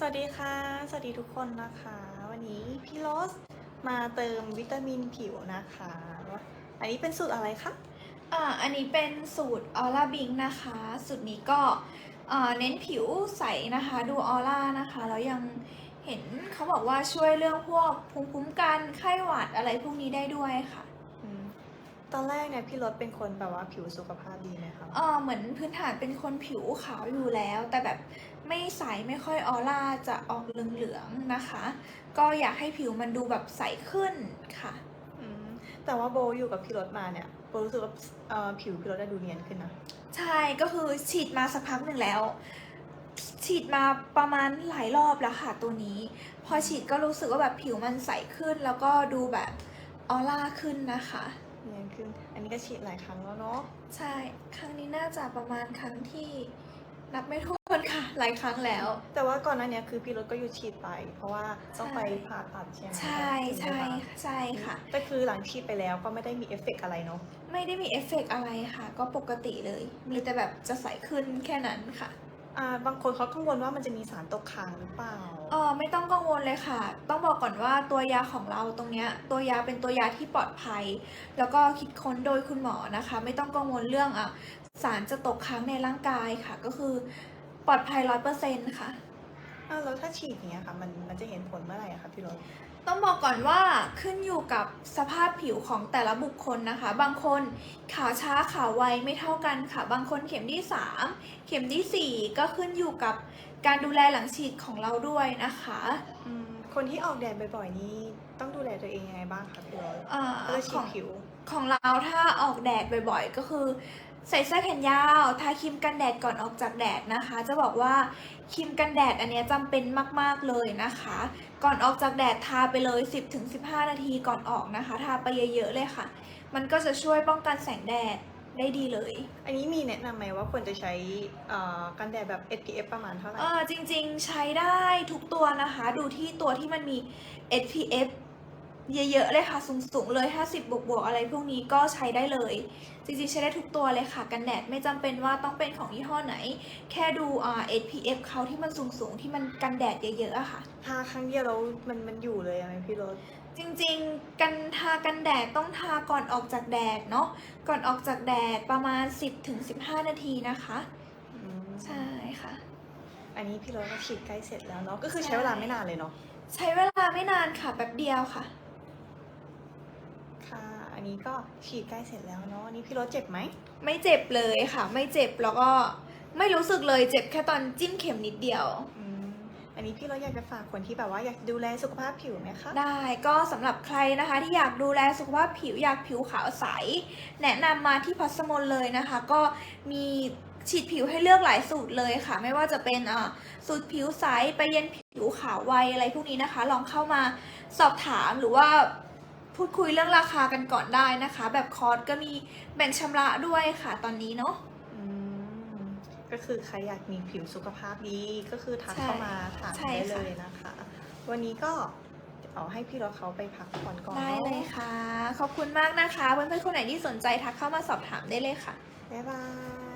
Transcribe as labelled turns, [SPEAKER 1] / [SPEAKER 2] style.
[SPEAKER 1] สวัสดีค่ะ สวัสดีทุกคนนะคะ วันนี้พี่โรสมาเติมวิตามินผิวนะคะ อันนี้เป็นสูตรอะไรคะ
[SPEAKER 2] อ่าอันนี้เป็นสูตรออร่าบิงนะคะ สูตรนี้ก็อ่าเน้นผิวใสนะคะ ดูออร่านะคะ แล้วยังเห็นเขาบอกว่าช่วยเรื่องพวกภูมิคุ้มกันไข้หวัดอะไรพวกนี้ได้ด้วยค่ะ
[SPEAKER 1] อืมตอนแรกเนี่ยพี่โรสเป็นคนแบบว่าผิวสุขภาพดีไหมคะ
[SPEAKER 2] อ่าเหมือนพื้นฐานเป็นคนผิวขาวอยู่แล้ว แต่แบบ ไม่ใสไม่ค่อยออร่าจะออกเหลืองๆนะคะ ก็อยากให้ผิวมันดูแบบใสขึ้นค่ะ
[SPEAKER 1] อืมแต่ว่าโบอยู่กับพี่โรสมาเนี่ยโบรู้สึกว่าเอ่อผิวพี่โรสได้ดูเนียนขึ้นนะ
[SPEAKER 2] ใช่ก็คือฉีดมาสักพักหนึ่งแล้ว ฉีดมาประมาณหลายรอบแล้วค่ะตัวนี้ พอฉีดก็รู้สึกว่าแบบผิวมันใสขึ้น แล้วก็ดูแบบออร่าขึ้นนะคะ
[SPEAKER 1] เนียนขึ้น อันนี้ก็ฉีดหลายครั้งแล้วเนาะ
[SPEAKER 2] ใช่ ครั้งนี้น่าจะประมาณครั้งที่ นับไม่ถ้วนค่ะ หลายครั้งแล้ว
[SPEAKER 1] แต่ว่าก่อนหน้าเนี้คือพี่โรสก็หยุดฉีดไป เพราะว่าต้อง
[SPEAKER 2] ใช่
[SPEAKER 1] ไปผ่าตัดใช่ไหม
[SPEAKER 2] ใช่ใช่
[SPEAKER 1] ไหมคะ
[SPEAKER 2] ใช่ค่ะ
[SPEAKER 1] แต่คือหลังฉีดไปแล้วก็ไม่ได้มีเอฟเฟกต์อะไรเนาะ
[SPEAKER 2] ไม่ได้มีเอฟเฟกต์อะไรค่ะ ก็ปกติเลย มีแต่แบบจะใสขึ้นแค่นั้นค่ะ
[SPEAKER 1] อ่าบางคนเขากังวลว่ามันจะมีสารตกค้างหรือเปล่า
[SPEAKER 2] เออไม่ ต้องกังวลเลยค่ะ ต้องบอกก่อนว่าตัวยาของเราตรงเนี้ยตัวยาเป็นตัวยาที่ปลอดภัย แล้วก็คิดค้นโดยคุณหมอนะคะ ไม่ต้องกังวลเรื่องอะสารจะตกค้างในร่างกายค่ะ ก็คือปลอดภัยร้อยเปอร์เซ็นต์ค่ะ
[SPEAKER 1] อ้าวแล้วถ้าฉีดอย่างเงี้ยค่ะมันมันจะเห็นผลเมื่อไหร่อะคะพี่โรส
[SPEAKER 2] ต้องบอกก่อนว่าขึ้นอยู่กับสภาพผิวของแต่ละบุคคลนะคะ บางคนขาวช้าขาวไวไม่เท่ากันค่ะ บางคนเข็มที่ 3 เข็มทีสี่4 ก็ขึ้นอยู่กับการดูแลหลังฉีดของเราด้วยนะคะ
[SPEAKER 1] อืมคนที่ออกแดดบ่อยๆนี่ต้องดูแลตัวเองยังไงบ้างคะพี่โรส
[SPEAKER 2] อ่า
[SPEAKER 1] เพื่อฉี
[SPEAKER 2] ข
[SPEAKER 1] ด
[SPEAKER 2] อง
[SPEAKER 1] ผิว
[SPEAKER 2] ของเราถ้าออกแดดบ่อยๆ ก็คือ ใส่เสื้อแขนยาวทาครีมกันแดดก่อนออกจากแดดนะคะ จะบอกว่าครีมกันแดดอันเนี้ยจำเป็นมากๆเลยนะคะ ก่อนออกจากแดดทาไปเลย 10-15 นาทีก่อนออกนะคะ ทาไปเยอะๆเลยค่ะ มันก็จะช่วยป้องกันแสงแดดได้ดีเลย
[SPEAKER 1] อันนี้มีแนะนำไหมว่าควรจะใช้เอ่อกันแดดแบบ SPF ประมาณเท่าไหร่
[SPEAKER 2] เออจริงๆใช้ได้ทุกตัวนะคะ ดูที่ตัวที่มันมี SPF เยอะๆเลยค่ะสูงๆเลย 50 บวกบวกๆอะไรพวกนี้ก็ใช้ได้เลย จริงๆ ใช้ได้ทุกตัวเลยค่ะ กันแดดไม่จำเป็นว่าต้องเป็นของยี่ห้อไหน แค่ดูอ่า SPF เขาที่มันสูงๆ ที่มันกันแดดเยอะๆอะค่ะ
[SPEAKER 1] ทาครั้งเดียวแล้วมันมันอยู่เลยอะไหมพี่โรส
[SPEAKER 2] จริงๆ กันทากันแดดต้องทาก่อนออกจากแดดเนาะก่อนออกจากแดดประมาณ 10-15 นาทีนะคะ
[SPEAKER 1] อืม
[SPEAKER 2] ใช่ค่ะ
[SPEAKER 1] อันนี้พี่โรสก็ฉีดใกล้เสร็จแล้วเนาะก็คือ
[SPEAKER 2] ใช่
[SPEAKER 1] ใช้เวลาไม่นานเลยเนาะ
[SPEAKER 2] ใช้เวลาไม่นานค่ะแป๊บเดียวค่ะ
[SPEAKER 1] ค่ะ อันนี้ก็ฉีดใกล้เสร็จแล้วเนาะอันนี้พี่โรสเจ็บไหม
[SPEAKER 2] ไม่เจ็บเลยค่ะ ไม่เจ็บแล้วก็ไม่รู้สึกเลยเจ็บแค่ตอนจิ้มเข็มนิดเดียว
[SPEAKER 1] อืม อันนี้พี่โรสอยากจะฝากคนที่แบบว่าอยากดูแลสุขภาพผิวไหมคะ
[SPEAKER 2] ได้ก็สำหรับใครนะคะที่อยากดูแลสุขภาพผิวอยากผิวขาวใส แนะนำมาที่พัสมนเลยนะคะ ก็มีฉีดผิวให้เลือกหลายสูตรเลยค่ะ ไม่ว่าจะเป็นอ่าสูตรผิวใสไปเย็นผิวขาวไวอะไรพวกนี้นะคะ ลองเข้ามาสอบถามหรือว่า พูดคุยเรื่องราคากันก่อนได้นะคะ แบบคอร์สก็มีแบ่งชำระด้วยค่ะตอนนี้เนาะ
[SPEAKER 1] อืมก็คือใครอยากมีผิวสุขภาพดีก็คือทัก
[SPEAKER 2] ใช่
[SPEAKER 1] เข้ามาถาม
[SPEAKER 2] ใช่
[SPEAKER 1] ได้
[SPEAKER 2] ค่ะ
[SPEAKER 1] เลยนะคะ วันนี้ก็เอาให้พี่โรสเขาไปพักผ่อนก่อน
[SPEAKER 2] ได้
[SPEAKER 1] เนาะ
[SPEAKER 2] เลยค่ะ ขอบคุณมากนะคะ เพื่อนๆคนไหนที่สนใจทักเข้ามาสอบถามได้เลยค่ะ
[SPEAKER 1] บ๊ายบาย